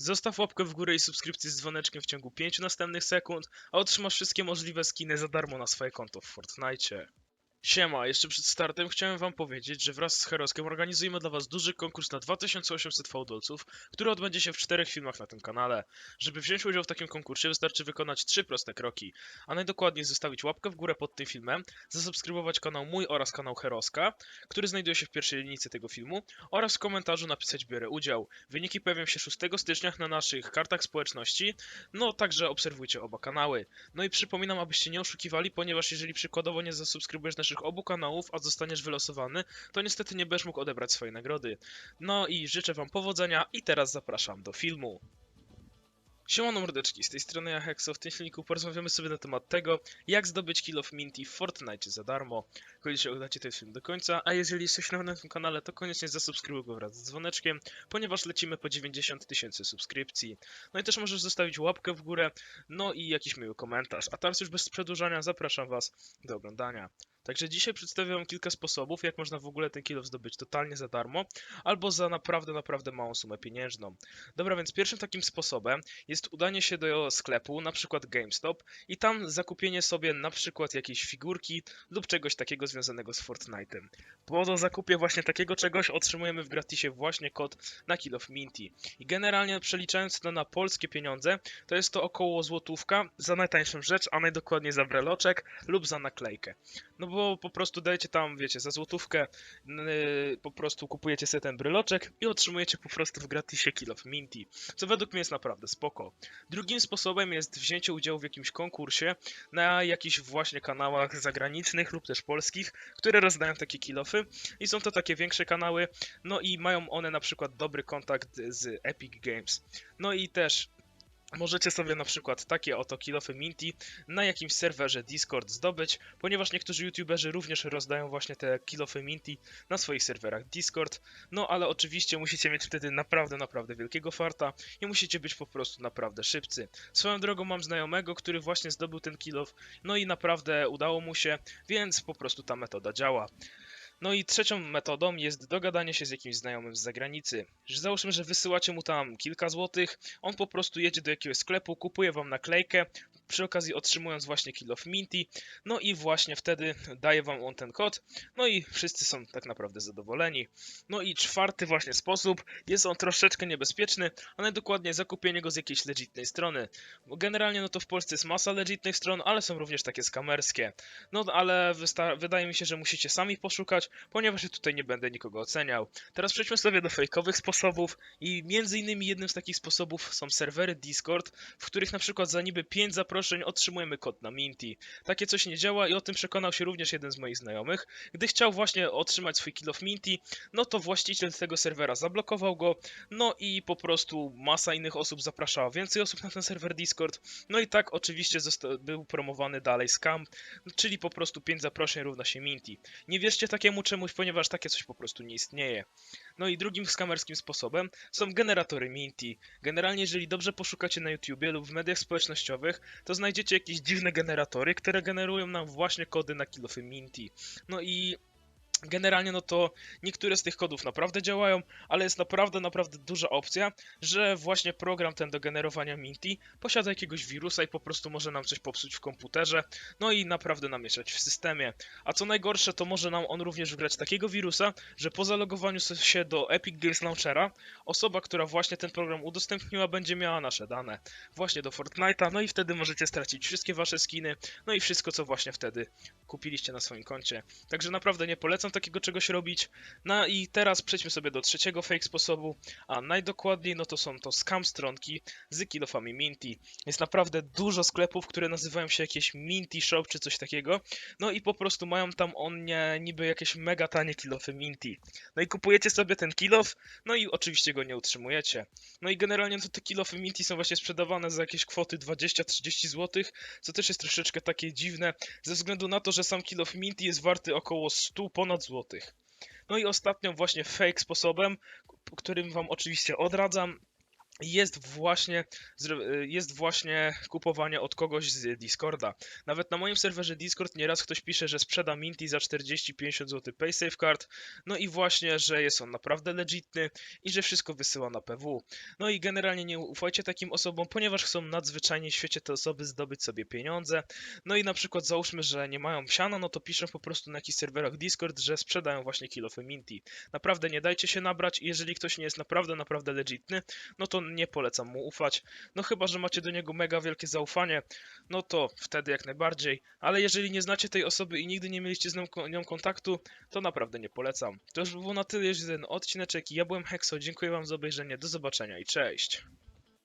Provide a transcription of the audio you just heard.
Zostaw łapkę w górę i subskrypcję z dzwoneczkiem w ciągu 5 następnych sekund, a otrzymasz wszystkie możliwe skiny za darmo na swoje konto w Fortnite. Siema, jeszcze przed startem chciałem wam powiedzieć, że wraz z Heroskiem organizujemy dla was duży konkurs na 2800 fałdolców, który odbędzie się w czterech filmach na tym kanale. Żeby wziąć udział w takim konkursie wystarczy wykonać trzy proste kroki, a najdokładniej zostawić łapkę w górę pod tym filmem, zasubskrybować kanał mój oraz kanał Heroska, który znajduje się w pierwszej linijce tego filmu, oraz w komentarzu napisać biorę udział. Wyniki pojawią się 6 stycznia na naszych kartach społeczności, no także obserwujcie oba kanały. No i przypominam, abyście nie oszukiwali, ponieważ jeżeli przykładowo nie zasubskrybujesz naszych obu kanałów, a zostaniesz wylosowany, to niestety nie będziesz mógł odebrać swojej nagrody. No i życzę wam powodzenia i teraz zapraszam do filmu. Siemano mordeczki, z tej strony ja Hexo. W tym filmiku porozmawiamy sobie na temat tego, jak zdobyć kill of Minty w Fortnite za darmo. Koniecznie oglądacie ten film do końca, a jeżeli jesteś nowy na tym kanale, to koniecznie zasubskrybuj go wraz z dzwoneczkiem, ponieważ lecimy po 90 tysięcy subskrypcji. No i też możesz zostawić łapkę w górę, no i jakiś miły komentarz. A teraz już bez przedłużania zapraszam was do oglądania. Także dzisiaj przedstawię wam kilka sposobów, jak można w ogóle ten kill zdobyć totalnie za darmo, albo za naprawdę, naprawdę małą sumę pieniężną. Dobra, więc pierwszym takim sposobem jest udanie się do sklepu, na przykład GameStop i tam zakupienie sobie na przykład jakiejś figurki lub czegoś takiego związanego z Fortnite'em. Po zakupie właśnie takiego czegoś otrzymujemy w gratisie właśnie kod na Kill of Minty. I generalnie przeliczając to na polskie pieniądze, to jest to około złotówka za najtańszą rzecz, a najdokładniej za breloczek lub za naklejkę. No bo po prostu dajecie tam, wiecie, za złotówkę yy, po prostu kupujecie sobie ten bryloczek i otrzymujecie po prostu w gratisie Kill of Minty, co według mnie jest naprawdę spoko. Drugim sposobem jest wzięcie udziału w jakimś konkursie na jakichś właśnie kanałach zagranicznych lub też polskich, które rozdają takie kilofy i są to takie większe kanały, no i mają one na przykład dobry kontakt z Epic Games. No i też Możecie sobie na przykład takie oto kilofy Minty na jakimś serwerze Discord zdobyć, ponieważ niektórzy youtuberzy również rozdają właśnie te kilofy Minty na swoich serwerach Discord. No ale oczywiście musicie mieć wtedy naprawdę, naprawdę wielkiego farta i musicie być po prostu naprawdę szybcy. Swoją drogą mam znajomego, który właśnie zdobył ten kilof, no i naprawdę udało mu się, więc po prostu ta metoda działa. No i trzecią metodą jest dogadanie się z jakimś znajomym z zagranicy. Że załóżmy, że wysyłacie mu tam kilka złotych, on po prostu jedzie do jakiegoś sklepu, kupuje wam naklejkę, przy okazji otrzymując właśnie kill of Minty, no i właśnie wtedy daje wam on ten kod, no i wszyscy są tak naprawdę zadowoleni. No i czwarty właśnie sposób, jest on troszeczkę niebezpieczny, a najdokładniej zakupienie go z jakiejś legitnej strony. Bo generalnie no to w Polsce jest masa legitnych stron, ale są również takie skamerskie. No ale wydaje mi się, że musicie sami poszukać, ponieważ ja tutaj nie będę nikogo oceniał. Teraz przejdźmy sobie do fejkowych sposobów i między innymi jednym z takich sposobów są serwery Discord, w których na przykład za niby 5 zaproszeń otrzymujemy kod na Minty. Takie coś nie działa i o tym przekonał się również jeden z moich znajomych. Gdy chciał właśnie otrzymać swój kill of Minty, no to właściciel tego serwera zablokował go, no i po prostu masa innych osób zapraszała więcej osób na ten serwer Discord. No i tak oczywiście był promowany dalej scam, czyli po prostu 5 zaproszeń równa się Minty. Nie wierzcie takiemu czemuś, ponieważ takie coś po prostu nie istnieje. No i drugim skamerskim sposobem są generatory Minty. Generalnie, jeżeli dobrze poszukacie na YouTubie lub w mediach społecznościowych, to znajdziecie jakieś dziwne generatory, które generują nam właśnie kody na kilofy Minty. No i Generalnie no to niektóre z tych kodów naprawdę działają, ale jest naprawdę, naprawdę duża opcja, że właśnie program ten do generowania Minty posiada jakiegoś wirusa i po prostu może nam coś popsuć w komputerze, no i naprawdę namieszać w systemie. A co najgorsze, to może nam on również wgrać takiego wirusa, że po zalogowaniu się do Epic Games Launchera, osoba, która właśnie ten program udostępniła, będzie miała nasze dane właśnie do Fortnite'a, no i wtedy możecie stracić wszystkie wasze skiny, no i wszystko, co właśnie wtedy kupiliście na swoim koncie. Także naprawdę nie polecam takiego czegoś robić. No i teraz przejdźmy sobie do trzeciego fake sposobu, a najdokładniej no to są to scam stronki z kilofami Minty. Jest naprawdę dużo sklepów, które nazywają się jakieś Minty Shop czy coś takiego. No i po prostu mają tam on nie, niby jakieś mega tanie kilofy Minty. No i kupujecie sobie ten kilof, no i oczywiście go nie utrzymujecie. No i generalnie to te kilofy Minty są właśnie sprzedawane za jakieś kwoty 20-30 zł, co też jest troszeczkę takie dziwne, ze względu na to, że sam kilof Minty jest warty około 100 ponad złotych. No i ostatnią właśnie fake sposobem, którym wam oczywiście odradzam, jest właśnie, y, jest właśnie kupowanie od kogoś z Discorda. Nawet na moim serwerze Discord nieraz ktoś pisze, że sprzeda Minty za 40-50 zł PaySafeCard, no i właśnie, że jest on naprawdę legitny i że wszystko wysyła na PW. No i generalnie nie ufajcie takim osobom, ponieważ chcą nadzwyczajnie w świecie te osoby zdobyć sobie pieniądze. No i na przykład załóżmy, że nie mają siana, no to piszą po prostu na jakichś serwerach Discord, że sprzedają właśnie kilofy Minty. Naprawdę nie dajcie się nabrać i jeżeli ktoś nie jest naprawdę, naprawdę legitny, no to nie polecam mu ufać. No chyba, że macie do niego mega wielkie zaufanie, no to wtedy jak najbardziej. Ale jeżeli nie znacie tej osoby i nigdy nie mieliście z nią, nią kontaktu, to naprawdę nie polecam. To już by było na tyle, jeśli ten odcineczek. Ja byłem Hexo, dziękuję wam za obejrzenie, do zobaczenia i cześć.